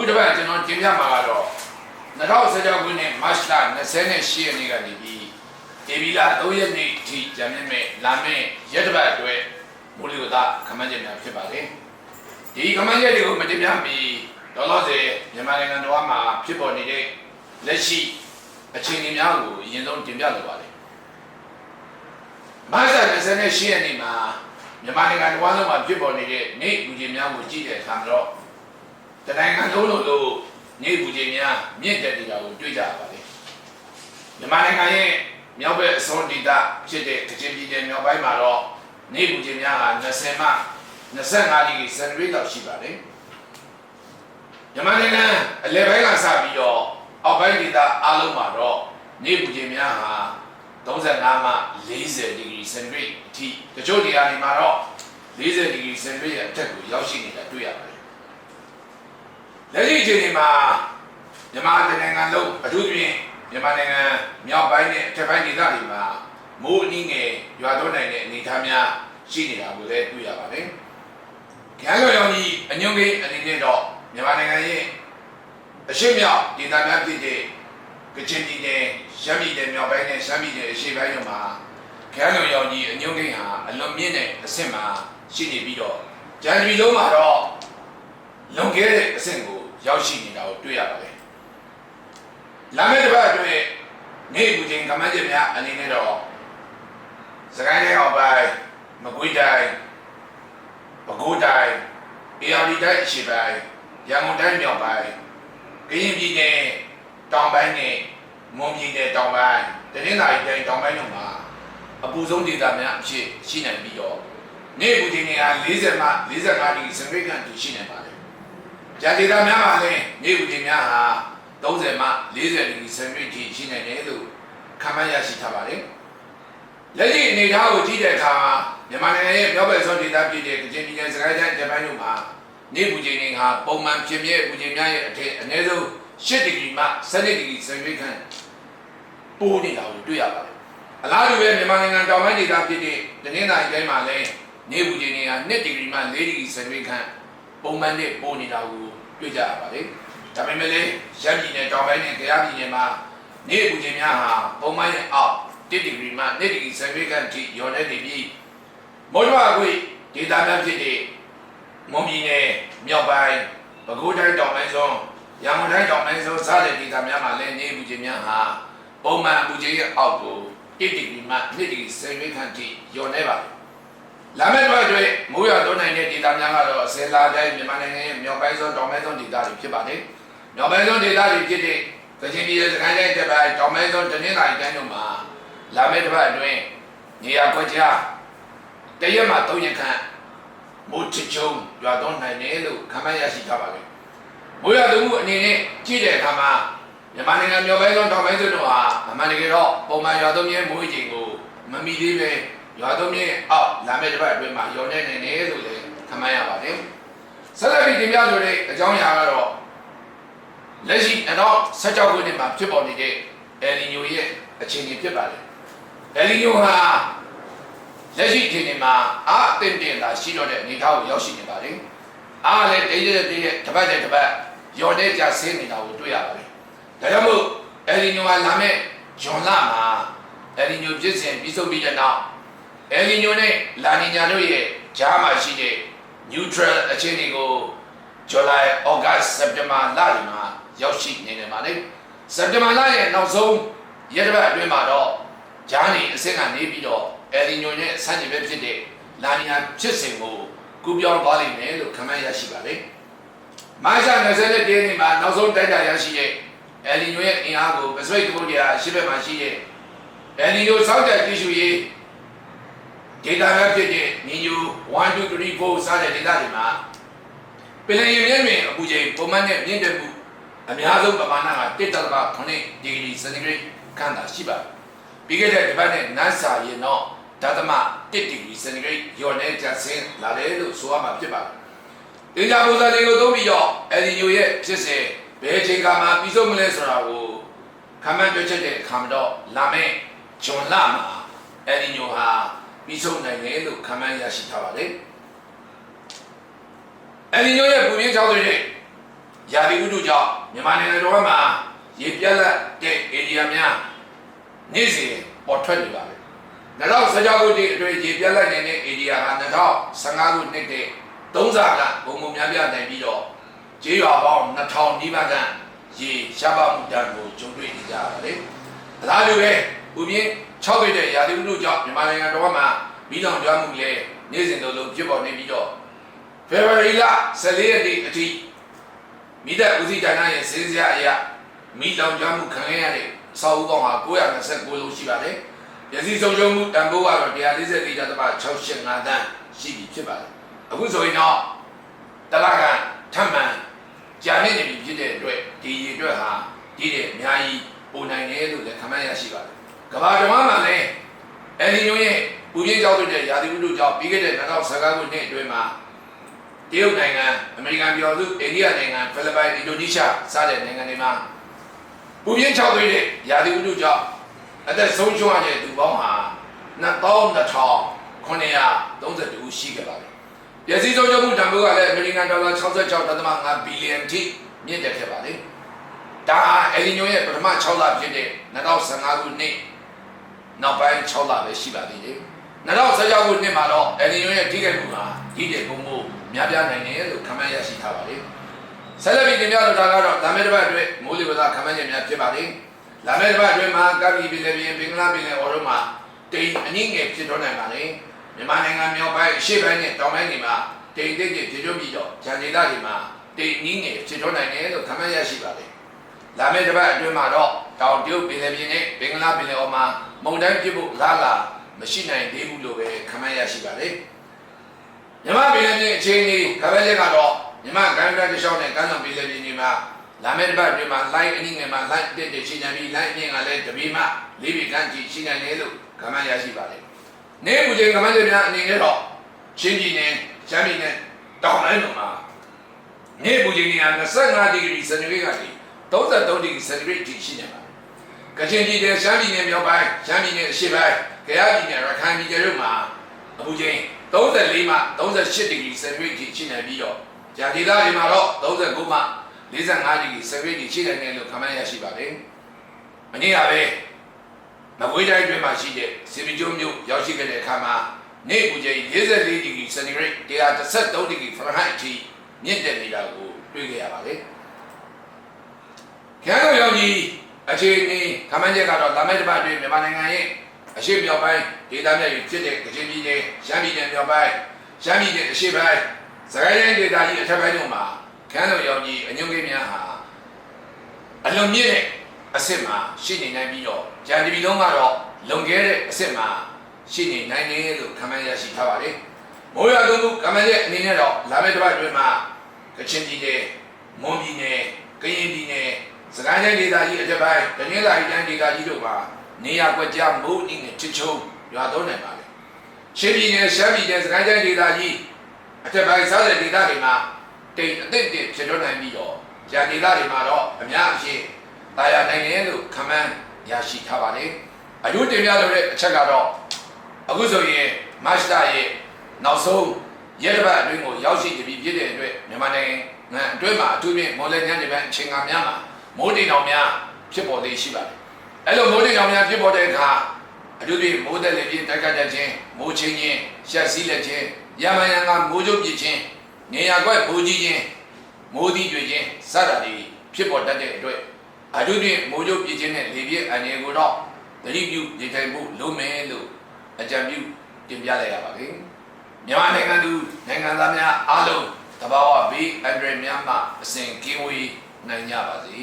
အခုတစ်ပတ်ကျွန်တော်တင်ပြမှာကတော့2016ခုနှစ်မတ်လ28ရက်နေ့ကနေပြီးဒေဗီလာ3ရက်နေ့ထိကျန်နေမဲ့လာမယ့်ရက်တစ်ပတ်အတွက်မိုးလေဝသခမန်းချက်များဖြစ်ပါတယ်ဒီခမန်းချက်တွေကိုမတင်ပြမီတော့လို့စေမြန်မာနိုင်ငံတော်မှာဖြစ်ပေါ်နေတဲ့လက်ရှိအခြေအနေများကိုအရင်ဆုံးတင်ပြလိုပါတယ်မတ်လ28ရက်နေ့မှာမြန်မာနိုင်ငံတော်လုံးမှာဖြစ်ပေါ်နေတဲ့နေ့လူကြီးများကိုကြည့်တဲ့အခါမှာတော့ တနိုင်ငံလုံးလို့လို့နေ့လူကြီးများမြင့်တက်နေတာကိုတွေ့ကြရပါတယ်မြန်မာနိုင်ငံရဲ့မြောက်ဘက်အစွန်ဒေသဖြစ်တဲ့ကချင်ပြည်နယ်မြောက်ပိုင်းမှာတော့နေ့လူကြီးများဟာ20မှ25ဒီဂရီစင်တီဂရိတ်လောက်ရှိပါတယ်မြန်မာနိုင်ငံအလယ်ပိုင်းကစပြီးတော့အောက်ပိုင်းဒေသအားလုံးမှာတော့နေ့လူကြီးများဟာ35မှ40ဒီဂရီစင်တီဂရိတ်အထိတချို့နေရာတွေမှာတော့40ဒီဂရီစင်တီဂရိတ်ရဲ့အထက်ကိုရောက်ရှိနေတာတွေ့ရပါတယ်။ လက်ရှိအချိန်ဒီမှာမြန်မာနိုင်ငံလုံးအထူးသဖြင့်မြန်မာနိုင်ငံမြောက်ပိုင်းနဲ့အထက်ပိုင်းဒေသတွေမှာမိုးအနည်းငယ်ရွာသွန်းနိုင်တဲ့အနေအထားများရှိနေတာကိုလည်းတွေ့ရပါတယ်။ကြံရောင်ရောင်ကြီးအညွန့်ကိန်းအနေနဲ့တော့မြန်မာနိုင်ငံရဲ့အရှိမြောက်ဒေသများဖြစ်တဲ့ကချင်ပြည်နယ်ရှမ်းပြည်နယ်မြောက်ပိုင်းနဲ့ရှမ်းပြည်နယ်အရှေ့ပိုင်းတို့မှာခဲလွန်ရောင်ကြီးအညွန့်ကိန်းဟာအလွန်မြင့်တဲ့အဆင့်မှာရှိနေပြီးတော့ဂျန်ပြည်လုံးမှာတော့လွန်ခဲ့တဲ့အဆင့်ကို ရောက်ရှိနေတာကိုတွေ့ရပါတယ်။လာမယ့်တစ်ပတ်အတွင်းနေ့ကူချင်းကမန်းချက်များအနေနဲ့တော့စကိုင်းတိုင်းအောက်ပိုင်းမကွေးတိုင်းပဲခူးတိုင်းအေရဒီတိုင်းအရှေ့ပိုင်းရန်ကုန်တိုင်းမြောက်ပိုင်းကရင်ပြည်နယ်တောင်ပိုင်းနဲ့မွန်ပြည်နယ်တောင်ပိုင်းတနင်္သာရီတိုင်းတောင်ပိုင်းတို့မှာအပူဆုံးဒေသများအဖြစ်ရှိနိုင်ပြီးတော့နေ့ကူချင်းတွေက40မှ45ဒီဂရီစင်တီဂရိတ်ကန်ရှိနိုင်ပါတယ်။ ဂျာဒေသများမှာလည်းနေ့ကူချင်းများဟာ30မှ40ဒီဂရီစင်တီဂရိတ်ရှိနိုင်တယ်လို့ခန့်မှန်းရရှိထားပါတယ်။လက်ရှိအနေအထားကိုကြည့်တဲ့အခါမြန်မာနိုင်ငံရဲ့မြောက်ဘက်ဆုံးဒေသဖြစ်တဲ့ကချင်ပြည်နယ်စကိုင်းတိုင်းတပိုင်းတို့မှာနေ့ကူချင်းတွေဟာပုံမှန်ဖြစ်မြဲကူချင်းများရဲ့အထက်အနည်းဆုံး8ဒီဂရီမှ17ဒီဂရီစင်တီဂရိတ်ကန်ပိုးနေတာကိုတွေ့ရပါတယ်။အလားတူပဲမြန်မာနိုင်ငံတောင်ပိုင်းဒေသဖြစ်တဲ့တနင်္သာရီတိုင်းမှာလည်းနေပူချိန်တွေက2ဒီဂရီမှ4ဒီဂရီစင်တီဂရိတ်ခန့် ပုံမှန်နဲ့ပိုးနေတာကိုတွေ့ကြရပါတယ်။ဒါပေမဲ့လည်းရန်ပြည်နယ်တောင်ပိုင်းနဲ့ကြားပြည်နယ်မှာနေပူချိန်များဟာပုံမှန်ရဲ့အောက်1ဒီဂရီမှ2ဒီဂရီစင်တီဂရိတ်ခန့်ထိလျော်နေနေပြီးမော်ဒွာခွေဒေသများဖြစ်တဲ့မွန်ပြည်နယ်မြောက်ပိုင်းပဲခူးတိုင်းတောင်ပိုင်းဆုံးရန်ကုန်တိုင်းတောင်ပိုင်းဆုံးစတဲ့ဒေသများမှာလည်းနေပူချိန်များဟာပုံမှန်အပူချိန်ရဲ့အောက်ကို1ဒီဂရီမှ2ဒီဂရီစင်တီဂရိတ်ခန့်ထိလျော်နေပါတယ်။ လာမယ့်တော့အတွက်မိုးရွာသွန်းနိုင်တဲ့ဒေသများကတော့ဆယ်လာတိုင်းမြန်မာနိုင်ငံရဲ့မြောက်ပိုင်းဆုံးတောင်ပိုင်းဆုံးဒေသတွေဖြစ်ပါတယ်။မြောက်ပိုင်းဆုံးဒေသတွေဖြစ်တဲ့ကချင်ပြည်နယ်စကိုင်းတိုင်းတစ်ပိုင်းတောင်ပိုင်းဆုံးတနင်္သာရီတိုင်းတို့မှာလာမယ့်တစ်ပတ်အတွင်းနေရာကွက်ကြားတရက်မှ၃ရက်ခန့်မိုးချချုံရွာသွန်းနိုင်တယ်လို့ခန့်မှန်းရရှိထားပါတယ်။မိုးရွာသွန်းမှုအနေနဲ့ကြည့်တဲ့အခါမှာမြန်မာနိုင်ငံမြောက်ပိုင်းဆုံးတောင်ပိုင်းဆုံးတို့ဟာအမှန်တကယ်တော့ပုံမှန်ရွာသွန်းမြဲမိုးချိန်ကိုမမီသေးပဲ ရွာသွန်းမြင့်အောက်လာမယ့်တစ်ပတ်အတွင်းမှာရောနေနေတယ်လို့လည်းခန့်မှန်းရပါတယ်။ဆက်လက်ပြီးတင်ပြဆိုတဲ့အကြောင်းအရာကတော့လက်ရှိ2016ခုနှစ်မှာဖြစ်ပေါ်နေတဲ့ El Niño ရဲ့အခြေအနေဖြစ်ပါတယ်။ El Niño ဟာလက်ရှိအခြေအနေမှာအားအသင့်တင်တာရှိတော့တဲ့အနေအထားကိုရောက်ရှိနေပါတယ်။အားလည်းတိတ်တိတ်တိတ်တစ်ပတ်နဲ့တစ်ပတ်ရောနေကြဆင်းနေတာကိုတွေ့ရပါတယ်။ဒါကြောင့်မို့ El Niño ကလာမယ့်ဂျွန်လမှာ El Niño ဖြစ်စဉ်ပြီးဆုံးပြီးတဲ့နောက် El Niño နဲ့ La Niña တို့ရဲ့ကြားမှာရှိတဲ့ neutral အခြေအနေကို July, August, September လတွေမှာရောက်ရှိနေတယ်ပါလေ။ September လရဲ့နောက်ဆုံးရက်တစ်ပတ်အတွင်းမှာတော့ဂျာနေအဆင့်ကနေပြီးတော့ El Niño နဲ့ဆန့်ကျင်ဘက်ဖြစ်တဲ့ La Niña ဖြစ်စဉ်ကိုကူပြောင်းသွားလိမ့်မယ်လို့ခန့်မှန်းရရှိပါလေ။မတ်လ20ရက်နေ့မှာနောက်ဆုံးတိုက်တာရရှိတဲ့ El Niño ရဲ့အင်အားကိုပစိဖိတ်သမုဒ္ဒရာအရှေ့ဘက်မှာရှိတဲ့ El Niño စောင့်ကြည့်ရှုရေး ဒေတာများဖြစ်တဲ့ညီညူ1 2 3 4စတဲ့ဒေတာတွေမှာပင်လယ်ရေမျက်နှာအပူချိန်ပုံမှန်နဲ့မြင့်တက်မှုအများဆုံးပမာဏက1.9ဒီဂရီစင်တီဂရိတ်ခန့်သာရှိပါတယ်။ပြီးခဲ့တဲ့ဒီပတ်နဲ့နတ်စာရင်တော့ဓာတ်သမ1ဒီဂရီစင်တီဂရိတ်ညော်နေကြဆင်းလာတယ်လို့ဆိုရမှာဖြစ်ပါတယ်။တင်ကြပုံစံတွေကိုသုံးပြီးတော့အယ်ဒီယိုရဲ့ဖြစ်စေဘယ်ချိန်ကမှပြီးဆုံးမလဲဆိုတာကိုခန့်မှန်းတွက်ချက်တဲ့အခါမှာတော့လာမယ့်ဂျွန်လမှာအယ်ဒီယိုဟာ ပြီးဆုံးနိုင်တယ်လို့ခန့်မှန်းရရှိထားပါတယ်။အလီညိုရဲ့ပူပြင်းချောက်တဲ့ရာသီဥတုကြောင့်မြန်မာနိုင်ငံတော်မှာရေပြက်လက်တဲ့ဧရိယာများနေ့စဉ်ပေါ်ထွက်နေပါပဲ2016ခုနှစ်အတွင်းရေပြက်လက်နေတဲ့ဧရိယာဟာ2015ခုနှစ်တဲ့3စာကဘုံဘုံများပြနိုင်ပြီးတော့ကျေးရွာပေါင်း2000နီးပါးကရေရှားပါမှုတန်ကိုကြုံတွေ့နေကြရတယ်။ဒါလိုပဲပူပြင်း ချောက်တဲ့ရာသီဥတုကြောင့်မြန်မာနိုင်ငံတော်မှာပြီးတော့ကြွားမှုလည်းနေ့စဉ်လိုလိုဖြစ်ပေါ်နေပြီးတော့ဖေဖော်ဝါရီလ14ရက်နေ့အထိမိသက်ဦးစီးဌာနရဲ့စင်းစရာအရမိလောင်ကျွမ်းမှုခံရတဲ့အဆောက်အဦပေါင်းဟာ929လုံးရှိပါတယ်။ရစီဆုံးရှုံးမှုတန်ဖိုးကတော့144.685တန်းရှိပြီဖြစ်ပါတယ်။အခုဆိုရင်တော့တလကထပ်မံကြာနေနေပြီဖြစ်တဲ့အတွက်ဒီရေအတွက်ဟာဒီတဲ့အများကြီးပုံနိုင်တယ်လို့လည်းခန့်မှန်းရရှိပါတယ်။ကမ္ဘာဓမ္မမှာလည်းအဲဒီညိုရဲ့ပူပြင်းကြောက် တဲ့ရာသီဥတုကြောင့်ပြီးခဲ့တဲ့2015ခုနှစ်အတွင်းမှာတရုတ်နိုင်ငံအမေရိကန်ပြည်ထောင်စုအိန္ဒိယနိုင်ငံဖိလစ်ပိုင်အင်ဒိုနီးရှားစတဲ့နိုင်ငံတွေမှာပူပြင်းချောက်သွေးတဲ့ရာသီဥတုကြောင့်အသက်ဆုံးရှုံးရတဲ့သူပေါင်းဟာ22,932ရှိခဲ့ပါတယ်။ပြည်စည်းဆုံးရှုံးမှုတန်ဖိုးကလည်းအမေရိကန်ဒေါ်လာ66.5ဘီလီယံထိမြင့်တက်ခဲ့ပါတယ်။ဒါဟာအယ်လီညိုရဲ့ပထမ6လဖြစ်တဲ့2015ခုနှစ်နောက်ပိုင်း6လပဲရှိပါသေးတယ်။ 2016ခုနှစ်မှာတော့အယ်လီညိုရဲ့ထိခိုက်မှုဟာဒီတဲ့ပုံမှုများပြားနိုင်တယ်လို့ခန့်မှန်းရရှိထားပါတယ်။ဆက်လက်ပြီးတင်ပြလိုတာကတော့လာမယ့်တစ်ပတ်အတွက်မိုးလေဝသခန့်မှန်းချက်များဖြစ်ပါတယ်။လာမယ့်တစ်ပတ်အတွင်းမှာကပ်ပြီးပြည်လည်းပြင်ဘင်္ဂလားပြည်လည်းအော်ရုံးမှာတိမ်အနည်းငယ်ဖြစ်ထွန်းနိုင်ပါတယ်။မြန်မာနိုင်ငံမြောက်ပိုင်းအရှေ့ပိုင်းနဲ့တောင်ပိုင်းတွေမှာတိမ်တိတ်တိတ်ဖြစ်ထွန်းပြီးတော့ဂျန်ဒေသတွေမှာတိမ်အနည်းငယ်ဖြစ်ထွန်းနိုင်တယ်လို့ခန့်မှန်းရရှိပါတယ်။လာမယ့်တစ်ပတ်အတွင်းမှာတော့တောင်တရုတ်ပြည်လည်းပြင်နဲ့ဘင်္ဂလားပြည်လည်းအော်မှာမုန်တိုင်းဖြစ်ဖို့လားလာ မရှိနိုင်သေးဘူးလို့ပဲခန့်မှန်းရရှိပါတယ်။မြမပြည်နယ်ပြည်အခြေအနေခပဲလက်ကတော့မြမကမ်းကမ်းတစ်လျှောက်နဲ့ကမ်းဆောင်ပြည်နယ်ပြည်နေမှာလာမယ့်တစ်ပတ်အတွင်းမှာ line အနည်းငယ်မှာ line တက်တက်ရှိနေပြီး line အမြင့်ကလည်းတပီမှလေးပြည်ကမ်းကြီးရှိနေတယ်လို့ခမှန်းရရှိပါတယ်။နေ့မူချိန်ခမှန်းချက်များအနေနဲ့တော့ချင်းပြည်နယ်ရှမ်းပြည်နယ်တောင်ပိုင်းတို့မှာနေ့မူချိန်က25ဒီဂရီစင်တီဂရိတ်ကနေ33ဒီဂရီစင်တီဂရိတ်ထိရှိနေပါတယ်။ ကချင်ပြည်နယ်ရှမ်းပြည်နယ်မြောက်ပိုင်းရှမ်းပြည်နယ်အရှေ့ပိုင်းကယားပြည်နယ်ရခိုင်ပြည်နယ်တို့မှာအပူချိန်34မှ38ဒီဂရီစင်တီဂရိတ်ထိရှိနေပြီးတော့ဂျာဒီလာတွေမှာတော့39မှ45ဒီဂရီစင်တီဂရိတ်ထိရှိနေတယ်လို့ခန့်မှန်းရရှိပါတယ်။မနေ့ကပဲမကွေးတိုင်းတွင်မှာရှိတဲ့စီပီကျိုးမြို့ရောက်ရှိခဲ့တဲ့အခါမှာနေ့ပူချိန်44ဒီဂရီစင်တီဂရိတ်133ဒီဂရီဖာရင်ဟိုက်အထိမြင့်တက်နေတာကိုတွေ့ခဲ့ရပါတယ်။ကျန်းတော်ရောင်ကြီး အခြေအနေခန့်မှန်းချက်ကတော့လာမယ့်တစ်ပတ်အတွင်းမြန်မာနိုင်ငံရဲ့အရှိမြောက်ပိုင်းဒေသမြတ်ကြီးဖြစ်တဲ့ကချင်ပြည်နယ်ရှမ်းပြည်နယ်မြောက်ပိုင်းရှမ်းပြည်နယ်အရှေ့ပိုင်းစကိုင်းတိုင်းဒေသကြီးအထက်ပိုင်းတို့မှာခန်းတော်ရောင်ကြီးအညွန့်ကိန်းများဟာအလွန်မြင့်တဲ့အဆင့်မှာရှိနေနိုင်ပြီးတော့ဂျန်တီဗီလုံးကတော့လွန်ခဲ့တဲ့အဆင့်မှာရှိနေနိုင်တယ်လို့ခန့်မှန်းရရှိထားပါတယ်။မိုးရွာသွန်းမှုခန့်မှန်းချက်အနေနဲ့တော့လာမယ့်တစ်ပတ်အတွင်းမှာကချင်ပြည်နယ်မွန်ပြည်နယ်ကရင်ပြည်နယ် စကိုင်းတိုင်းဒေသကြီးအထက်ပိုင်းတနင်္သာရီတိုင်းဒေသကြီးတို့မှာနေရာကွက်ကြားမိုးအင်းနဲ့ချစ်ချုံရွာသွန်းနိုင်ပါလေရှင်းပြည်နယ်ရှမ်းပြည်နယ်စကိုင်းတိုင်းဒေသကြီးအထက်ပိုင်းစားတဲ့ဒေသတွေမှာတိတ်အသင့်တင့်ဖြစ်ထွန်းနိုင်ပြီးတော့ဂျာဒေသတွေမှာတော့အများအပြားတာယာနိုင်တယ်လို့ခန့်မှန်းရရှိထားပါလေအယုတင်ပြလို့တဲ့အချက်ကတော့အခုဆိုရင်မတ်လရဲ့နောက်ဆုံးရက်တစ်ပတ်အတွင်းကိုရောက်ရှိနေပြီဖြစ်တဲ့အတွက်မြန်မာနိုင်ငံအတွင်းမှာအထူးဖြင့်မော်လမြိုင်နယ်ပန်းအချိန်ကာများမှာ မိုးတိမ်တော်များဖြစ်ပေါ်သေးရှိပါတယ်အဲ့လိုမိုးတိမ်ကြောင်များဖြစ်ပေါ်တဲ့အခါအထူးသဖြင့်မိုးသက်လက်ပြင်းတိုက်ကတ်တတ်ခြင်းမိုးချင်းခြင်းရှက်စည်းလက်ခြင်းရမယံကမိုးကြုပ်ပြစ်ခြင်းနေရာကွက်မိုးကြီးခြင်းမိုးသီးတွေခြင်းစတာတွေဖြစ်ပေါ်တတ်တဲ့အတွက်အထူးသဖြင့်မိုးကြုပ်ပြစ်ခြင်းနဲ့လေပြင်းအနေကိုတော့သတိပြုနေထိုင်မှုလုံးမယ်လို့အကြံပြုတင်ပြလိုက်ရပါမယ်မြန်မာနိုင်ငံသူနိုင်ငံသားများအားလုံးတဘာဝဘေးအန္တရာယ်များမှအစဉ်ကင်းဝေး နိုင်ကြပါစေ